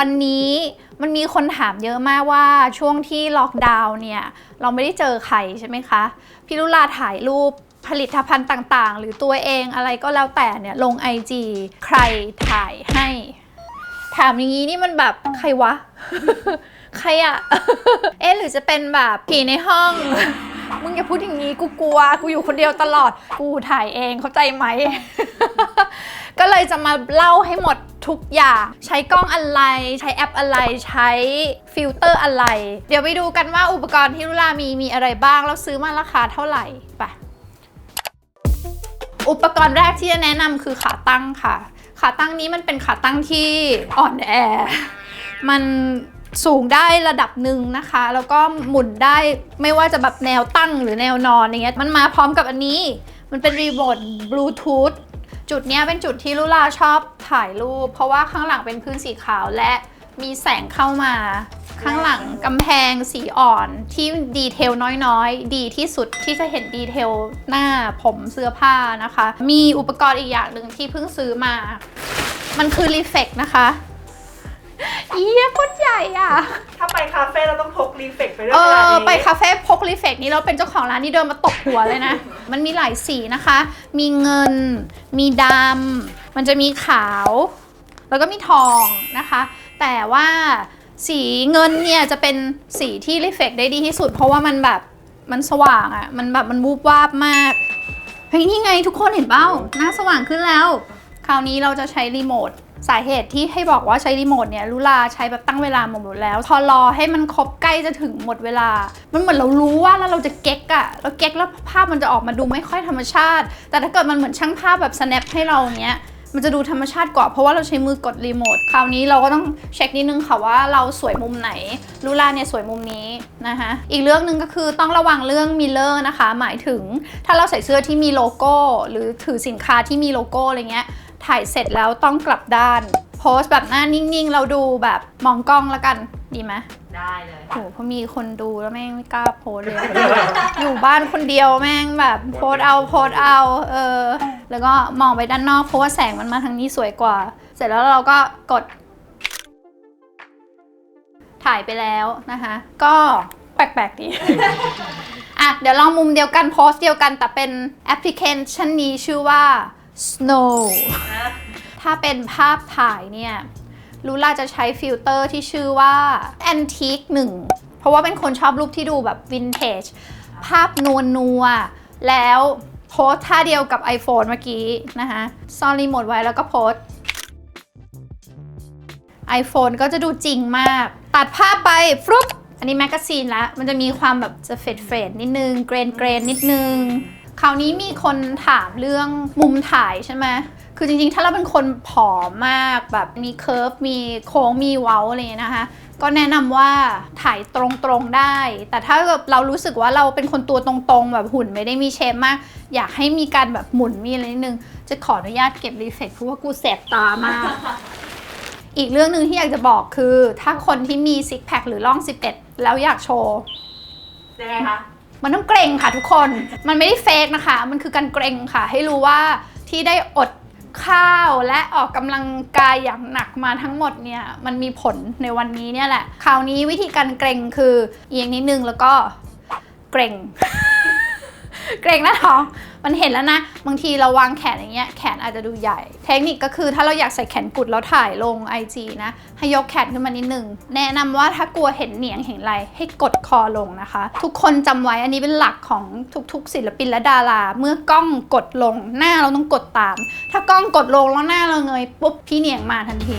วันนี้มันมีคนถามเยอะมากว่าช่วงที่ล็อกดาวน์เนี่ย เราไม่ได้เจอใครใช่ไหมคะ พี่ลุลาถ่ายรูปผลิตภัณฑ์ต่างๆ หรือตัวเองอะไรก็แล้วแต่เนี่ยลง IG ใครถ่ายให้ ถามอย่างนี้นี่มันแบบใครวะ ใครอะเอ๊ะหรือจะเป็นแบบผีในห้อง มึงอย่าพูดอย่างนี้กูกลัว กูอยู่คนเดียวตลอด กูถ่ายเองเข้าใจไหม ก็เลยจะมาเล่าให้หมดทุกอย่าง ใช้กล้องอะไร ใช้แอปอะไร ใช้ฟิลเตอร์อะไร เดี๋ยวไปดูกันว่าอุปกรณ์ที่ลุลามีมีอะไรบ้าง แล้วซื้อมาราคาเท่าไหร่ไปอุปกรณ์แรกที่จะแนะนำคือขาตั้งค่ะ ขาตั้งนี้มันเป็นขาตั้งที่อ่อนแอ มัน สูงได้ระดับหนึ่งนะคะ แล้วก็หมุนได้ไม่ว่าจะแบบแนวตั้งหรือแนวนอนอย่างเงี้ยมันมาพร้อมกับอันนี้ มันเป็นรีโมทบลูทูธจุดเนี้ยเป็นจุดที่ลุลาชอบถ่ายรูป เพราะว่าข้างหลังเป็นพื้นสีขาวและมีแสงเข้ามา ข้างหลังกำแพงสีอ่อนที่ดีเทลน้อยๆ ดีที่สุดที่จะเห็นดีเทลหน้าผมเสื้อผ้านะคะ มีอุปกรณ์อีกอย่างหนึ่งที่เพิ่งซื้อมา มันคือรีเฟกนะคะ เอียโคตรใหญ่อะ ถ้าไปคาเฟ่เราต้องพกรีเฟกไปด้วยเอวลาอนี้ไปคาเฟ่พกรีเฟกนี้เราเป็นเจ้าของร้านนี่เดินมาตบหัวเลยนะ มันมีหลายสีนะคะ มีเงิน มีดำ มันจะมีขาว แล้วก็มีทองนะคะ แต่ว่าสีเงินเนี่ยจะเป็นสีที่รีเฟกได้ดีที่สุด เพราะว่ามันแบบมันสว่างอะ่ะ มันแบบมันวูบวาบมากเฮ้ยนี่ไงทุกคนเห็นเป้าหน้าสว่างขึ้นแล้ว คราวนี้เราจะใช้รีโมท สาเหตุที่ให้บอกว่าใช้รีโมทเนี่ยลุลาใช้แบบตั้งเวลาหมดแล้ว พอรอให้มันครบใกล้จะถึงหมดเวลา มันเหมือนเรารู้ว่าแล้วเราจะเก๊กอะแล้วเก๊กแล้วภาพมันจะออกมาดูไม่ค่อยธรรมชาติ แต่ถ้าเกิดมันเหมือนช่างภาพแบบ snap ให้เราเนี้ยมันจะดูธรรมชาติกว่าเพราะว่าเราใช้มือกดรีโมทคราวนี้เราก็ต้องเช็คนิดนึงค่ะว่าเราสวยมุมไหนลูลาเนี่ยสวยมุมนี้นะคะอีกเรื่องหนึ่งก็คือต้องระวังเรื่องมิลเลอร์นะคะ หมายถึงถ้าเราใส่เสื้อที่มีโลโก้ หรือถือสินค้าที่มีโลโก้อะไรเงี้ย ถ่ายเสร็จแล้วต้องกลับด้าน โพสต์แบบหน้านิ่งๆ เราดูแบบมองกล้องแล้วกันดีไหมได้เลยโหเพราะมีคนดูแล้วแม่งไม่กล้าโพสต์เลย อยู่บ้านคนเดียวแม่งแบบโพสต์เอาโพสต์เอา เออ แล้วก็มองไปด้านนอกเพราะว่าแสงมันมาทางนี้สวยกว่า เสร็จแล้วเราก็กด ถ่ายไปแล้วนะคะ ก็แปลกๆดีอะเดี๋ยวลองมุมเดียวกันโพสต์เดียวกันแต่เป็นแอปพลิเคชันนี้ชื่อว่า Snow ถ้าเป็นภาพถ่ายเนี่ยลูล่าจะใช้ฟิลเตอร์ที่ชื่อว่า Antique 1เพราะว่าเป็นคนชอบรูปที่ดูแบบวินเทจภาพนวลนัว แล้วโพสท่าเดียวกับ iPhone เมื่อกี้นะคะซ่อนรีโมทไว้แล้วก็โพส iPhone ก็จะดูจริงมาก ตัดภาพไปฟลุ๊ปอันนี้แมกกาซีนล้วมันจะมีความแบบจะเฟดเฟดนิดนึง เกรนเกรนนิดนึง คราวนี้มีคนถามเรื่องมุมถ่ายใช่ไหมคือจริงๆ ถ้าเราเป็นคนผอมมากแบบมีเคิร์ฟมีโค้งมีเว้าอะไรอย่างเงี้ยนะคะ ก็แนะนำว่าถ่ายตรงๆได้ แต่ถ้าแบบเรารู้สึกว่าเราเป็นคนตัวตรงๆ แบบหุ่นไม่ได้มีเชฟมาก อยากให้มีการแบบหมุนมีอะไรนิดนึง จะขออนุญาตเก็บรีเฟกเพราะว่ากูแสบตามาก อีกเรื่องหนึ่งที่อยากจะบอกคือ ถ้าคนที่มีซิกแพคหรือร่อง 11 แล้วอยากโชว์ยังไงคะ มันต้องเกรงค่ะทุกคน มันไม่ได้เฟกนะคะ มันคือการเกรงค่ะ ให้รู้ว่าที่ได้อดข้าวและออกกำลังกายอย่างหนักมาทั้งหมดเนี่ยมันมีผลในวันนี้เนี่ยแหละ คราวนี้วิธีการเกรงคือเอียงนิดนึงแล้วก็เกรง เกรงหน้าท้อง มันเห็นแล้วนะ บางทีเราวางแขนอย่างเงี้ย แขนอาจจะดูใหญ่ เทคนิคก็คือถ้าเราอยากใส่แขนกุดแล้วถ่ายลง IG นะ ให้ยกแขนขึ้นมานิดนึง แนะนำว่าถ้ากลัวเห็นเหนียงเห็นอไรให้กดคอลงนะคะ ทุกคนจำไว้อันนี้เป็นหลักของทุกๆ ศิลปินและดารา เมื่อกล้องกดลงหน้าเราต้องกดตาม ถ้ากล้องกดลงแล้วหน้าเราเงยปุ๊บพี่เหนียงมาทันที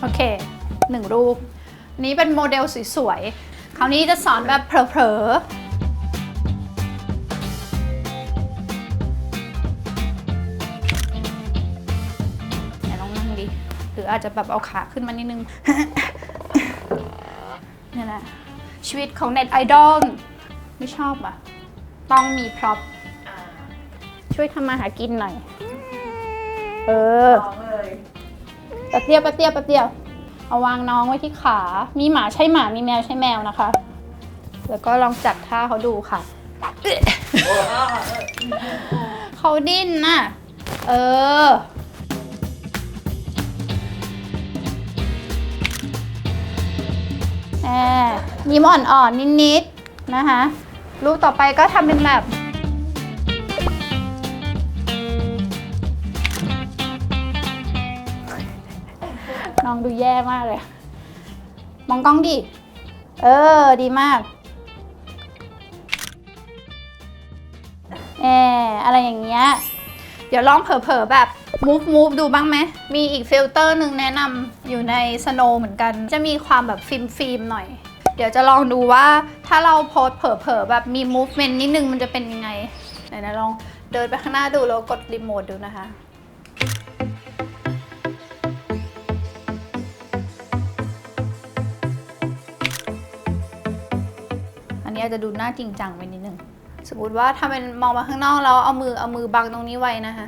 โอเคหนึ่งรูปนี้เป็นโมเดลสวยๆ คราวนี้จะสอนแบบเผลอๆไหนลองนั่งดิหรืออาจจะแบบเอาขาขึ้นมานิดนึงนี่แหละชีวิตของเน็ตไอดอลไม่ชอบอะ ต้องมีพร็อพช่วยทำมาหากินหน่อย เออลองเลยแป๊บเดียวแป๊บเดียวแป๊บเดียว เอาวางน้องไว้ที่ขา มีหมาใช่หมา มีแมวใช่แมวนะคะ แล้วก็ลองจัดท่าเขาดูค่ะ เขาดิ้นน่ะ เออ แอบยิ้มอ่อนๆ นิดๆ นะคะรูปต่อไปก็ทำเป็นแบบ น้องดูแย่มากเลย มองกล้องดิ เออ ดีมากเอออะไรอย่างเงี้ย เดี๋ยวลองเผลอๆแบบ move move ดูบ้างไหม มีอีกฟิลเตอร์หนึ่งแนะนำอยู่ใน snow เหมือนกัน จะมีความแบบฟิล์มฟิล์มๆหน่อย เดี๋ยวจะลองดูว่าถ้าเราโพสเผลอๆแบบมี movement นิดนึงมันจะเป็นยังไง ไหนๆลองเดินไปข้างหน้าดูแล้วกดรีโมทดูนะคะ นี้จะดูน้าจริงจังไปนิดนึง สมมติว่าถ้าเป็นมองมาข้างนอกแล้วเอามือเอามือบังตรงนี้ไว้นะคะ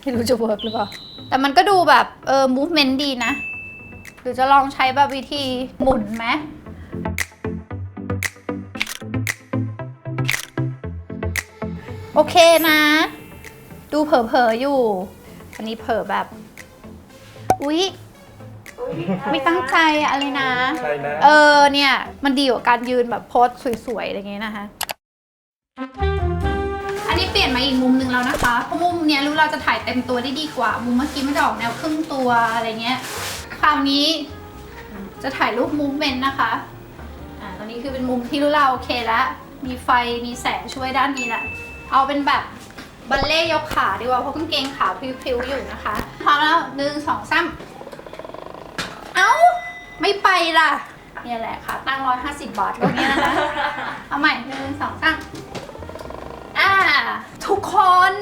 ไม่รู้จะเวิร์กหรือเปล่า แต่มันก็ดูแบบเออ movement ดีนะ หรือจะลองใช้แบบวิธีหมุนไหมโอเคนะ ดูเผลอๆอยู่ อันนี้เผลอแบบ อุ๊ยไม่ตั้งใจอะอะไรนะ ใช่นะ เออเนี่ย มันดีกว่าการยืนแบบโพสสวยๆอะไรเงี้ยนะคะ อันนี้เปลี่ยนมาอีกมุมหนึ่งแล้วนะคะเพราะมุมเนี้ยรู้เราจะถ่ายเต็มตัวได้ดีกว่า มุมเมื่อกี้มันจะออกแนวครึ่งตัวอะไรเงี้ย คราวนี้จะถ่ายรูปมูฟเมนต์นะคะ อ่าตอนนี้คือเป็นมุมที่รู้เราโอเคแล้ว มีไฟมีแสงช่วยด้านนี้แหละ เอาเป็นแบบ บัลเล่ยกขาดีกว่าเพราะกางเกงขาพริ้วๆอยู่นะคะพร้อมแล้วหนึ่งสองสามเอ้า ไม่ไปล่ะเนี่ยแหละค่ะ ตั้งร้อยห้าสิบบาทตรงนี้นะคะ เอาใหม่หนึ่งสองสามอ่า ทุกคน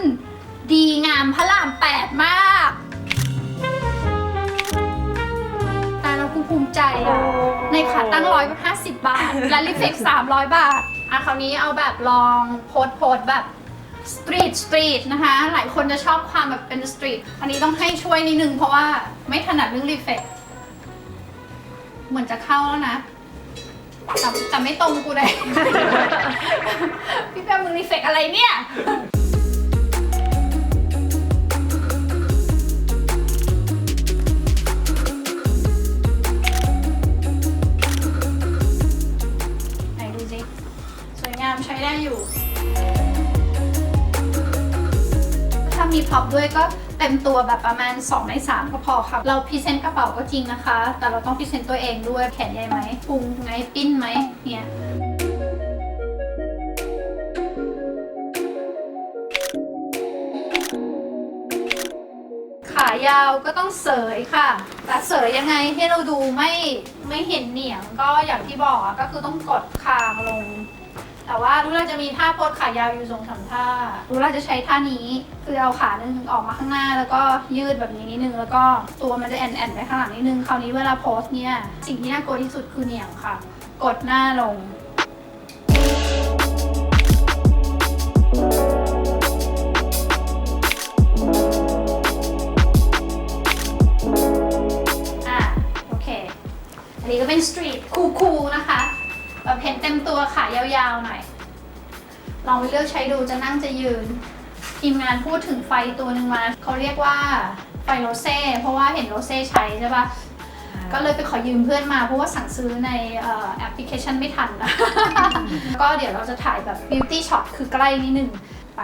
ดีงามพระรามแปดมากตาเราภูมิใจอะในขาตั้งร้อยห้าสิบบาท และลิฟเฟกสามร้อยบาท อะคราวนี้เอาแบบลองโพสโพสแบบ สตรีทสตรีทนะคะ หลายคนจะชอบความแบบเป็นสตรีทอันนี้ต้องให้ช่วยนิดนึงเพราะว่าไม่ถนัดเรื่องรีเฟกเหมือนจะเข้าแล้วนะแต่แต่ไม่ตรงกูเลย พี่แป๊บมึงรีเฟกอะไรเนี่ย มีพ็อพด้วยก็เต็มตัวแบบประมาณ 2 ใน 3 ก็พอครับเราพรีเซนต์กระเป๋าก็จริงนะคะ แต่เราต้องพรีเซนต์ตัวเองด้วยแขนใหญ่ไหมพุงไงปิ้นไหมเนี่ยขายาวก็ต้องเสยค่ะ แต่เสยยังไงให้เราดูไม่ไม่เห็นเหนียงก็อย่างที่บอกก็คือต้องกดคางลง แต่ว่ารูเราจะมีท่าโพสขายาวอยู่สองสามท่ารูเราจะใช้ท่านี้คือเอาขาหนึ่งออกมาข้างหน้า แล้วก็ยืดแบบนี้นิดนึงแล้วก็ตัวมันจะแอนแอนไปข้างหลังนิดนึงคราวนี้เวลาโพสเนี่ยสิ่งที่น่ากลัวที่สุดคือเหนียงค่ะ กดหน้าลง ยาวๆหน่อยลองไปเลือกใช้ดูจะนั่งจะยืน ทีมงานพูดถึงไฟตัวหนึ่งมาเขาเรียกว่าไฟโรเซ่เพราะว่าเห็นโรเซ่ใช้ใช่ปะก็เลยไปขอยืมเพื่อนมาเพราะว่าสั่งซื้อในเอ่อแอปพลิเคชันไม่ทันนะก็เดี๋ยวเราจะถ่ายแบบ beauty shot คือใกล้นิดนึงไป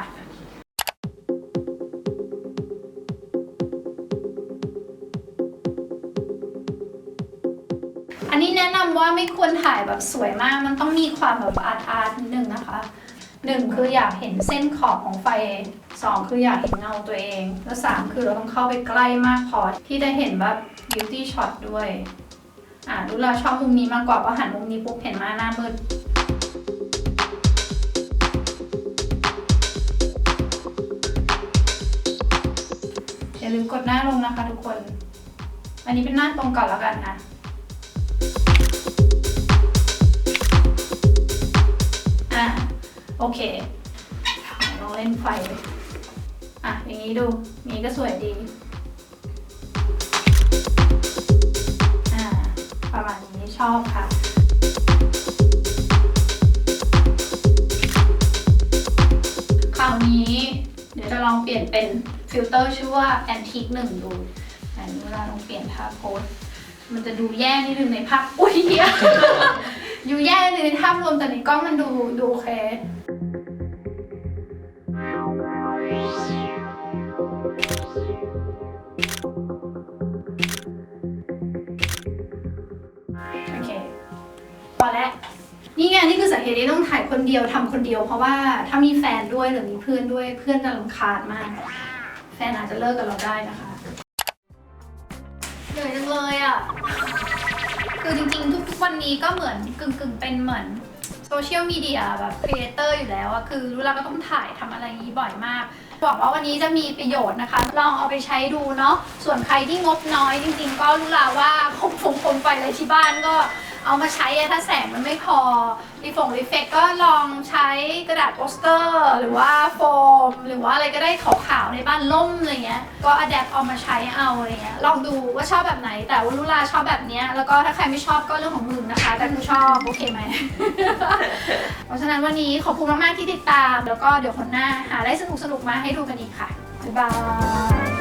ไม่ควรถ่ายแบบสวยมาก มันต้องมีความแบบอาร์ตอาร์ตนิดนึงนะคะหนึ่งคืออยากเห็นเส้นขอบของไฟสองคืออยากเห็นเงาตัวเอง แล้วสามคือเราต้องเข้าไปใกล้มากพอที่จะเห็นแบบ beauty shot ด้วย อ่าดูเราชอบมุมนี้มากกว่าเพราะหันมุมนี้ปุ๊บเห็นมาหน้ามืดอย่าลืมกดหน้าลงนะคะทุกคน อันนี้เป็นหน้าตรงก่อนแล้วกันนะอะ โอเคลองเล่นไฟ อะ อย่างนี้ดู นี้ก็สวยดี อ่า ประมาณนี้ชอบค่ะคราวนี้เดี๋ยวจะลองเปลี่ยนเป็นฟิลเตอร์ชื่อว่า Antique หนึ่งดู อันนี้เวลาลองเปลี่ยนท่าโพส มันจะดูแย่นิดนึงในภาพ อุ้ยเหี้ย ดูแย่นิดนึงในภาพรวมแต่ในกล้องมันดูดูโอเคโอเคพอแล้วนี่ไงนี่คือสาเหตุที่ต้องถ่ายคนเดียวทำคนเดียว เพราะว่าถ้ามีแฟนด้วยหรือมีเพื่อนด้วยเพื่อนจะรำคาญมาก แฟนอาจจะเลิกกับเราได้นะคะ วันนี้ก็เหมือนกึ่งๆเป็นเหมือนโซเชียลมีเดียแบบครีเอเตอร์อยู่แล้วอะคือรู้แล้วก็ต้องถ่ายทำอะไรอย่างนี้บ่อยมากหวังว่าวันนี้จะมีประโยชน์นะคะ ลองเอาไปใช้ดูเนาะส่วนใครที่งบน้อยจริงๆ ก็รู้ล้วว่าคงคงคงไปเลยที่บ้านก็ เอามาใช้อะถ้าแสงมันไม่พอรีฟงรีเฟกก็ลองใช้กระดาษโปสเตอร์ หรือว่าโฟม หรือว่าอะไรก็ได้ขาวๆในบ้านล่มอะไรเงี้ยก็อัดแอปเอามาใช้เอาอะไรเงี้ยลองดูว่าชอบแบบไหนแต่ว่าลุลาชอบแบบเนี้ยแล้วก็ถ้าใครไม่ชอบก็เรื่องของมึงนะคะ แต่กูชอบโอเคไหม เพราะฉะนั้นวันนี้ขอบคุณมากๆที่ติดตาม แล้วก็เดี๋ยวคนหน้าหาอะไรสนุกๆมาให้ดูกันอีกค่ะบ๊ายบาย